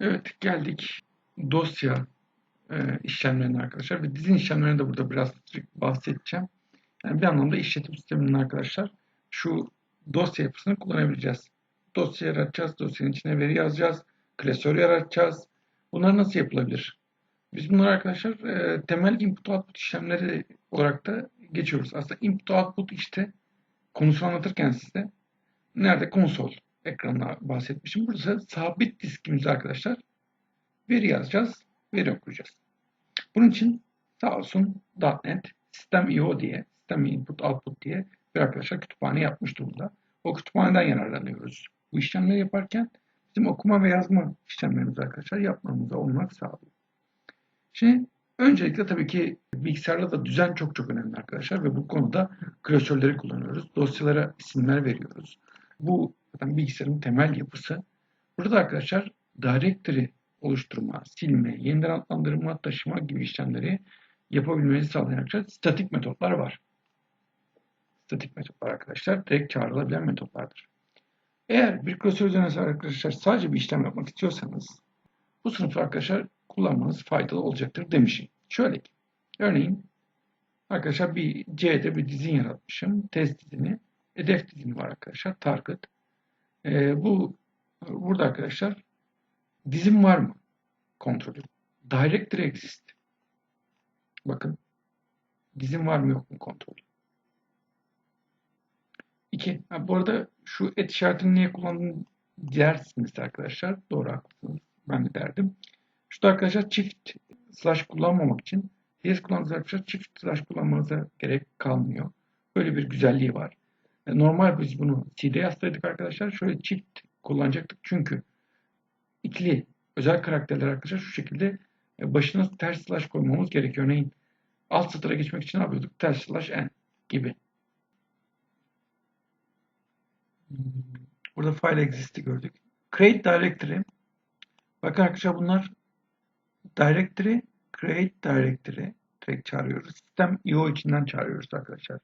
Evet geldik dosya e, işlemlerine arkadaşlar ve dizin işlemlerine de burada biraz bahsedeceğim. Yani bir anlamda işletim sisteminin arkadaşlar şu dosya yapısını kullanabileceğiz. Dosya yaratacağız, dosyanın içine veri yazacağız, klasör yaratacağız. Bunlar nasıl yapılabilir? Biz bunları arkadaşlar e, temel input output işlemleri olarak da geçiyoruz. Aslında input output işte konusunu anlatırken size nerede konsol ekranına bahsetmişim. Burası sabit diskimiz arkadaşlar. Veri yazacağız, veri okuyacağız. Bunun için sağ olsun .NET System.io diye, System Input Output diye bir arkadaşlar kütüphane yapmış durumda. O kütüphaneden yararlanıyoruz. Bu işlemleri yaparken bizim okuma ve yazma işlemlerimizi arkadaşlar yapmamıza olmak sağlıyor. Şimdi öncelikle tabii ki bilgisayarda da düzen çok çok önemli arkadaşlar ve bu konuda klasörleri kullanıyoruz. Dosyalara isimler veriyoruz. Bu zaten bilgisayarın temel yapısı. Burada arkadaşlar directory oluşturma, silme, yeniden adlandırma, taşıma gibi işlemleri yapabilmenizi sağlayan arkadaşlar statik metotlar var. Statik metotlar arkadaşlar direkt çağrılabilen metotlardır. Eğer bir klasör üzerine arkadaşlar sadece bir işlem yapmak istiyorsanız bu sınıfı arkadaşlar kullanmanız faydalı olacaktır demişim. Şöyle ki örneğin arkadaşlar bir C'de bir dizin yaratmışım. Test dizini. Hedef dizini var arkadaşlar. Target. Ee, bu burada arkadaşlar dizim var mı? Kontrolü. Directory exist. Bakın. Dizim var mı yok mu kontrolü. İki. Ha, bu arada şu et işaretini niye kullandığını dersiniz arkadaşlar. Doğru haklısınız. Ben de derdim. Şurada arkadaşlar çift slash kullanmamak için DS kullandığınız arkadaşlar çift slash kullanmanıza gerek kalmıyor. Böyle bir güzelliği var. E, normal biz bunu C'de yazsaydık arkadaşlar şöyle çift kullanacaktık. Çünkü ikili özel karakterler arkadaşlar şu şekilde e, başına ters slash koymamız gerekiyor. Örneğin alt satıra geçmek için ne yapıyorduk? Ters slash n gibi. Burada file exist'i gördük. Create directory. Bakın arkadaşlar bunlar directory, create directory direkt çağırıyoruz. Sistem IO içinden çağırıyoruz arkadaşlar.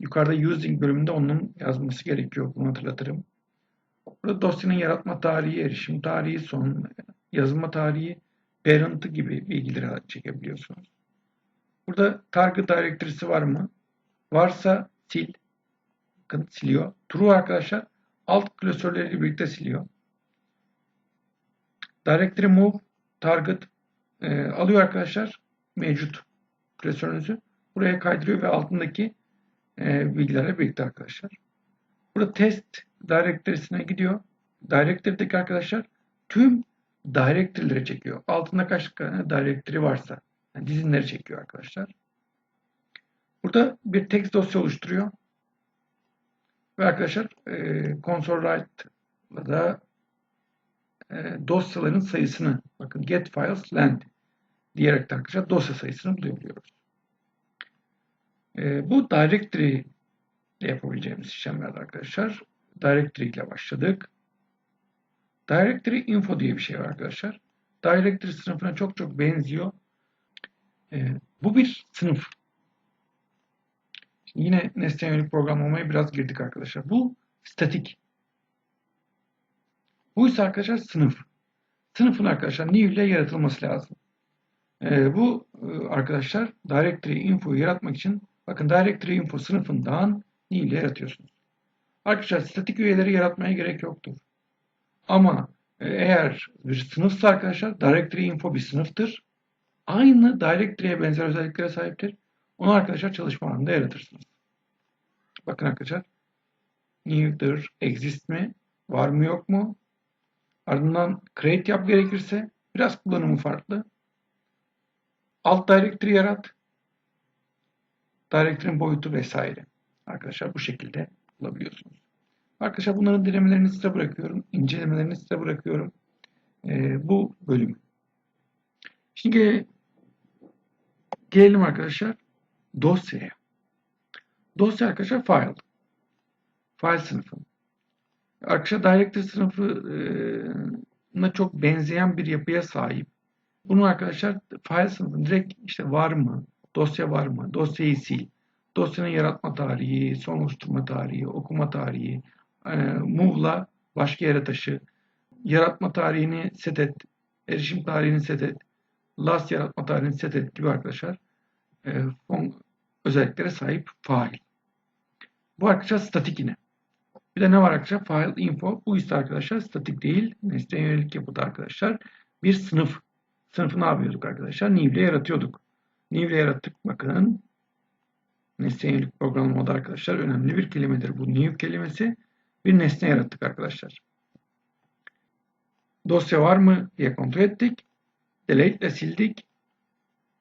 Yukarıda using bölümünde onun yazması gerekiyor. Bunu hatırlatırım. Burada dosyanın yaratma tarihi, erişim tarihi, son yazılma tarihi, parent'ı gibi bilgileri çekebiliyorsunuz. Burada target directory'si var mı? Varsa sil. Bakın siliyor. True arkadaşlar alt klasörleriyle birlikte siliyor. Directory move target e, alıyor arkadaşlar mevcut klasörünüzü. Buraya kaydırıyor ve altındaki e, bilgilerle birlikte arkadaşlar. Burada test directory'sine gidiyor. Directory'deki arkadaşlar tüm directory'leri çekiyor. Altında kaç tane directory varsa yani dizinleri çekiyor arkadaşlar. Burada bir text dosya oluşturuyor. Ve arkadaşlar e, console write'la da e, dosyaların sayısını bakın get files land diyerek arkadaşlar dosya sayısını bulabiliyoruz. E, bu directory ile yapabileceğimiz işlemler arkadaşlar. Directory ile başladık. Directory info diye bir şey var arkadaşlar. Directory sınıfına çok çok benziyor. E, bu bir sınıf. Şimdi yine nesne yönelik programlamaya biraz girdik arkadaşlar. Bu statik. Bu ise arkadaşlar sınıf. Sınıfın arkadaşlar new ile yaratılması lazım. E, bu arkadaşlar directory info'yu yaratmak için bakın directory info sınıfından new ile yaratıyorsunuz. Arkadaşlar statik üyeleri yaratmaya gerek yoktur. Ama e, eğer bir sınıfsa arkadaşlar directory info bir sınıftır. Aynı directory'e benzer özelliklere sahiptir. Onu arkadaşlar çalışma alanında yaratırsınız. Bakın arkadaşlar new'dır, exist mi, var mı yok mu? Ardından create yap gerekirse biraz kullanımı farklı. Alt directory yarat. Directory'nin boyutu vesaire. Arkadaşlar bu şekilde bulabiliyorsunuz. Arkadaşlar bunların denemelerini size bırakıyorum. incelemelerini size bırakıyorum. Ee, bu bölümü. Şimdi gelelim arkadaşlar dosyaya. Dosya arkadaşlar file. File sınıfı. Arkadaşlar directory sınıfına çok benzeyen bir yapıya sahip. Bunu arkadaşlar file sınıfı direkt işte var mı, dosya var mı, dosyayı sil, dosyanın yaratma tarihi, son oluşturma tarihi, okuma tarihi, e, move'la başka yere taşı, yaratma tarihini set et erişim tarihini set et, last yaratma tarihini set et gibi arkadaşlar e, fon özelliklere sahip fail. Bu arkadaşlar statik yine. Bir de ne var arkadaşlar? File info. Bu ise arkadaşlar statik değil. Nesneye yönelik yapıda arkadaşlar. Bir sınıf. Sınıfı ne yapıyorduk arkadaşlar? New ile yaratıyorduk. İle yarattık. Bakın. Nesneye yönelik programlamada arkadaşlar önemli bir kelimedir. Bu new kelimesi bir nesne yarattık arkadaşlar. Dosya var mı diye kontrol ettik. Delete ile sildik.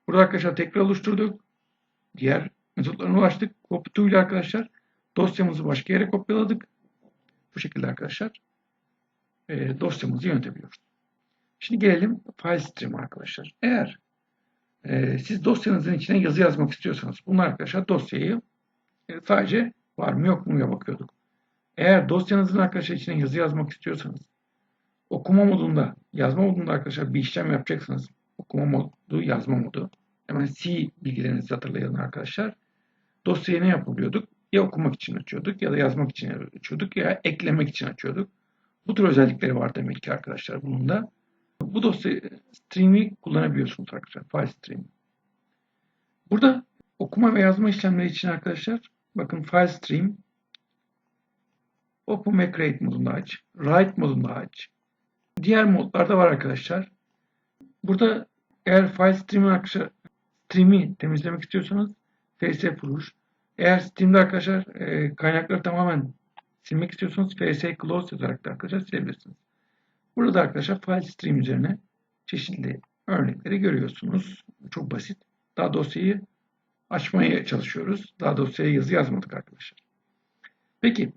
Burada arkadaşlar tekrar oluşturduk. Diğer metotlarına ulaştık. Copy ile arkadaşlar dosyamızı başka yere kopyaladık. Bu şekilde arkadaşlar e, dosyamızı yönetebiliyoruz. Şimdi gelelim file stream arkadaşlar. Eğer e, siz dosyanızın içine yazı yazmak istiyorsanız bunlar arkadaşlar dosyayı e, sadece var mı yok mu'ya bakıyorduk. Eğer dosyanızın arkadaşlar içine yazı yazmak istiyorsanız okuma modunda, yazma modunda arkadaşlar bir işlem yapacaksınız. Okuma modu, yazma modu. Hemen C bilgilerinizi hatırlayalım arkadaşlar. Dosyayı ne yapabiliyorduk? Ya okumak için açıyorduk ya da yazmak için açıyorduk ya eklemek için açıyorduk. Bu tür özellikleri var demek ki arkadaşlar bunun da. Bu dosya stream'i kullanabiliyorsunuz arkadaşlar. File stream. Burada okuma ve yazma işlemleri için arkadaşlar bakın file stream open ve create modunda aç. Write modunda aç. Diğer modlarda var arkadaşlar. Burada eğer file stream'i arkadaşlar stream'i temizlemek istiyorsanız fs push. Eğer Steam'de arkadaşlar e, kaynakları tamamen silmek istiyorsanız fs close yazarak da arkadaşlar silebilirsiniz. Burada arkadaşlar file stream üzerine çeşitli örnekleri görüyorsunuz. Çok basit. Daha dosyayı açmaya çalışıyoruz. Daha dosyaya yazı yazmadık arkadaşlar. Peki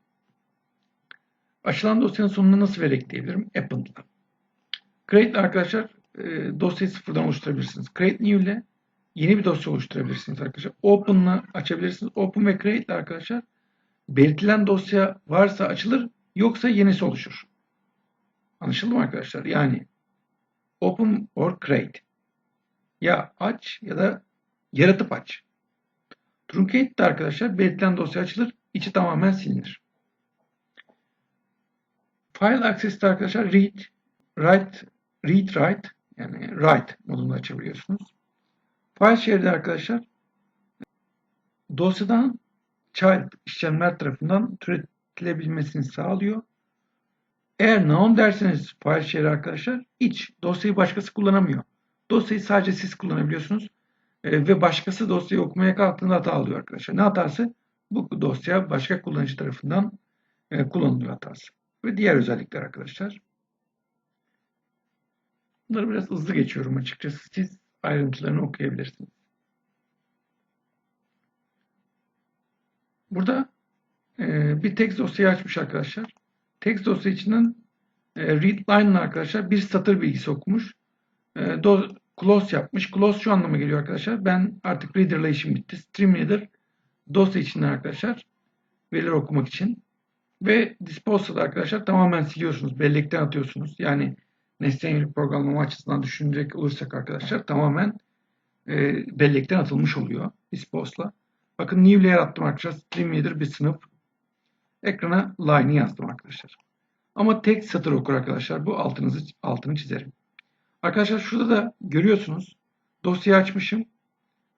açılan dosyanın sonuna nasıl veri ekleyebilirim? Append'la. Create arkadaşlar e, dosyayı sıfırdan oluşturabilirsiniz. Create new ile yeni bir dosya oluşturabilirsiniz arkadaşlar. Open'la açabilirsiniz. Open ve Create arkadaşlar belirtilen dosya varsa açılır yoksa yenisi oluşur. Anlaşıldı mı arkadaşlar? Yani open or create. Ya aç ya da yaratıp aç. Truncate de arkadaşlar belirtilen dosya açılır, içi tamamen silinir. File access'te arkadaşlar read, write, read, write yani write modunda açabiliyorsunuz. File share'de arkadaşlar dosyadan child işlemler tarafından türetilebilmesini sağlıyor. Eğer noun derseniz file share arkadaşlar iç dosyayı başkası kullanamıyor. Dosyayı sadece siz kullanabiliyorsunuz. E, ve başkası dosyayı okumaya kalktığında hata alıyor arkadaşlar. Ne hatası? Bu dosya başka kullanıcı tarafından e, kullanılıyor hatası. Ve diğer özellikler arkadaşlar. Bunları biraz hızlı geçiyorum açıkçası. Siz ayrıntılarını okuyabilirsiniz. Burada e, bir text dosyayı açmış arkadaşlar. Text dosya içinden e, read line arkadaşlar bir satır bilgisi okumuş. E, close yapmış. Close şu anlama geliyor arkadaşlar. Ben artık reader'la işim bitti. Stream reader dosya içinden arkadaşlar verileri okumak için. Ve disposal'da arkadaşlar tamamen siliyorsunuz. Bellekten atıyorsunuz. Yani nesne yönelik programlama açısından düşünecek olursak arkadaşlar tamamen e, bellekten atılmış oluyor dispose'la. Bakın new layer attım arkadaşlar. Stream reader bir sınıf. Ekrana line'ı yazdım arkadaşlar. Ama tek satır okur arkadaşlar. Bu altınızı altını çizerim. Arkadaşlar şurada da görüyorsunuz. Dosyayı açmışım.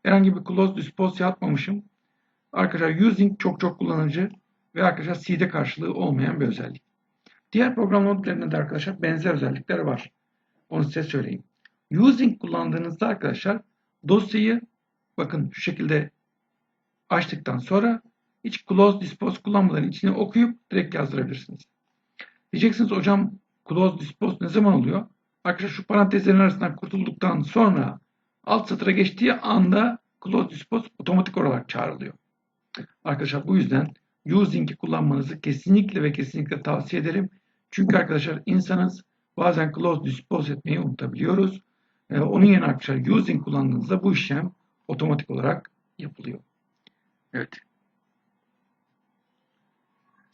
Herhangi bir close dispose atmamışım. Arkadaşlar using çok çok kullanıcı ve arkadaşlar C'de karşılığı olmayan bir özellik. Diğer program dillerinde de arkadaşlar benzer özellikler var. Onu size söyleyeyim. Using kullandığınızda arkadaşlar dosyayı bakın şu şekilde açtıktan sonra hiç close dispose kullanmadan içine okuyup direkt yazdırabilirsiniz. Diyeceksiniz hocam close dispose ne zaman oluyor? Arkadaşlar şu parantezlerin arasından kurtulduktan sonra alt satıra geçtiği anda close dispose otomatik olarak çağrılıyor. Arkadaşlar bu yüzden using'i kullanmanızı kesinlikle ve kesinlikle tavsiye ederim. Çünkü arkadaşlar insanız bazen close dispose etmeyi unutabiliyoruz. Ee, onun yerine arkadaşlar using kullandığınızda bu işlem otomatik olarak yapılıyor. Evet.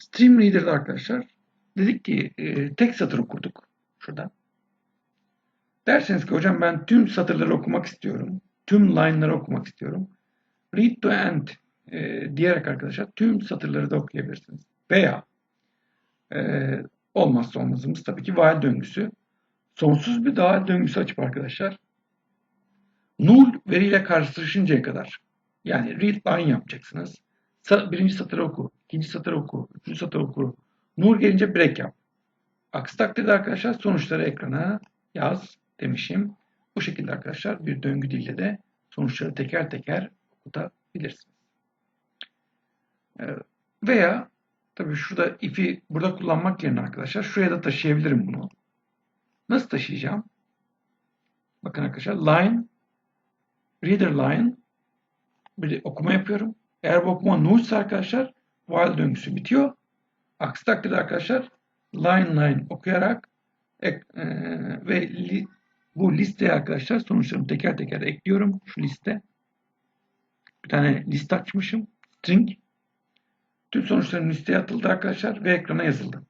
Stream Reader'da arkadaşlar dedik ki e, tek satır okurduk. Şurada. Derseniz ki hocam ben tüm satırları okumak istiyorum. Tüm line'ları okumak istiyorum. Read to end e, diyerek arkadaşlar tüm satırları da okuyabilirsiniz. Veya e, olmazsa olmazımız tabii ki while döngüsü. Sonsuz bir dağ döngüsü açıp arkadaşlar. Null veriyle karşılaşıncaya kadar yani read line yapacaksınız. Birinci satır oku, ikinci satır oku, üçüncü satır oku. Null gelince break yap. Aksi takdirde arkadaşlar sonuçları ekrana yaz demişim. Bu şekilde arkadaşlar bir döngü diliyle de sonuçları teker teker okutabilirsiniz. Veya tabii şurada if'i burada kullanmak yerine arkadaşlar şuraya da taşıyabilirim bunu. Nasıl taşıyacağım? Bakın arkadaşlar line reader line bir okuma yapıyorum. Eğer bu okuma nullse arkadaşlar while döngüsü bitiyor. Aksi takdirde arkadaşlar line line okuyarak ek, e, ve li, bu listeye arkadaşlar sonuçlarımı teker teker ekliyorum. Şu liste. Bir tane liste açmışım. String. Tüm sonuçlarım listeye atıldı arkadaşlar ve ekrana yazıldı.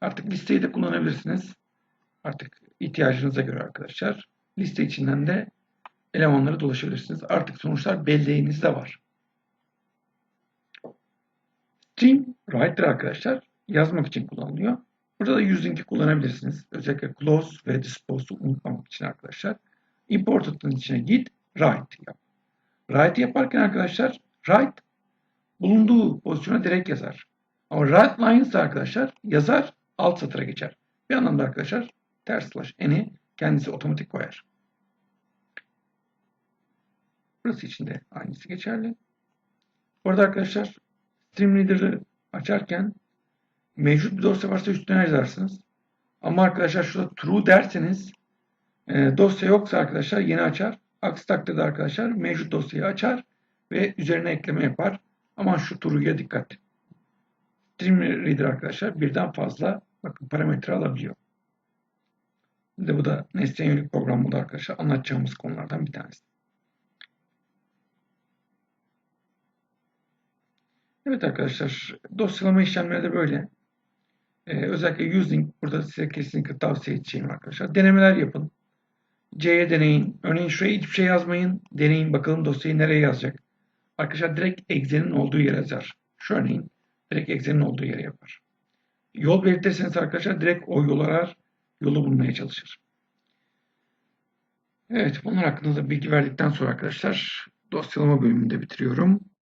Artık listeyi de kullanabilirsiniz. Artık ihtiyacınıza göre arkadaşlar. Liste içinden de elemanları dolaşabilirsiniz. Artık sonuçlar belleğinizde var. String writer arkadaşlar yazmak için kullanılıyor. Burada da using'i kullanabilirsiniz. Özellikle close ve dispose'u unutmamak için arkadaşlar. Imported'ın içine git, write yap. Write yaparken arkadaşlar write bulunduğu pozisyona direkt yazar. Ama write line ise arkadaşlar yazar alt satıra geçer. Bir anlamda arkadaşlar ters slash n'i kendisi otomatik koyar. Burası için de aynısı geçerli. Bu arada arkadaşlar Streamreader'ı açarken mevcut bir dosya varsa üstüne yazarsınız. Ama arkadaşlar şurada true derseniz e, dosya yoksa arkadaşlar yeni açar. Aksi takdirde arkadaşlar mevcut dosyayı açar ve üzerine ekleme yapar. Ama şu true'ya dikkat. Streamreader arkadaşlar birden fazla bakın parametre alabiliyor. De bu da nesneye yönelik programda arkadaşlar anlatacağımız konulardan bir tanesi. Evet arkadaşlar dosyalama işlemleri de böyle. Ee, özellikle using burada size kesinlikle tavsiye edeceğim arkadaşlar. Denemeler yapın. C'ye deneyin. Örneğin şuraya hiçbir şey yazmayın. Deneyin bakalım dosyayı nereye yazacak. Arkadaşlar direkt egzenin olduğu yere yazar. Şu örneğin direkt egzenin olduğu yere yapar. Yol belirtirseniz arkadaşlar direkt o yol arar. Yolu bulmaya çalışır. Evet bunlar hakkında da bilgi verdikten sonra arkadaşlar dosyalama bölümünü de bitiriyorum.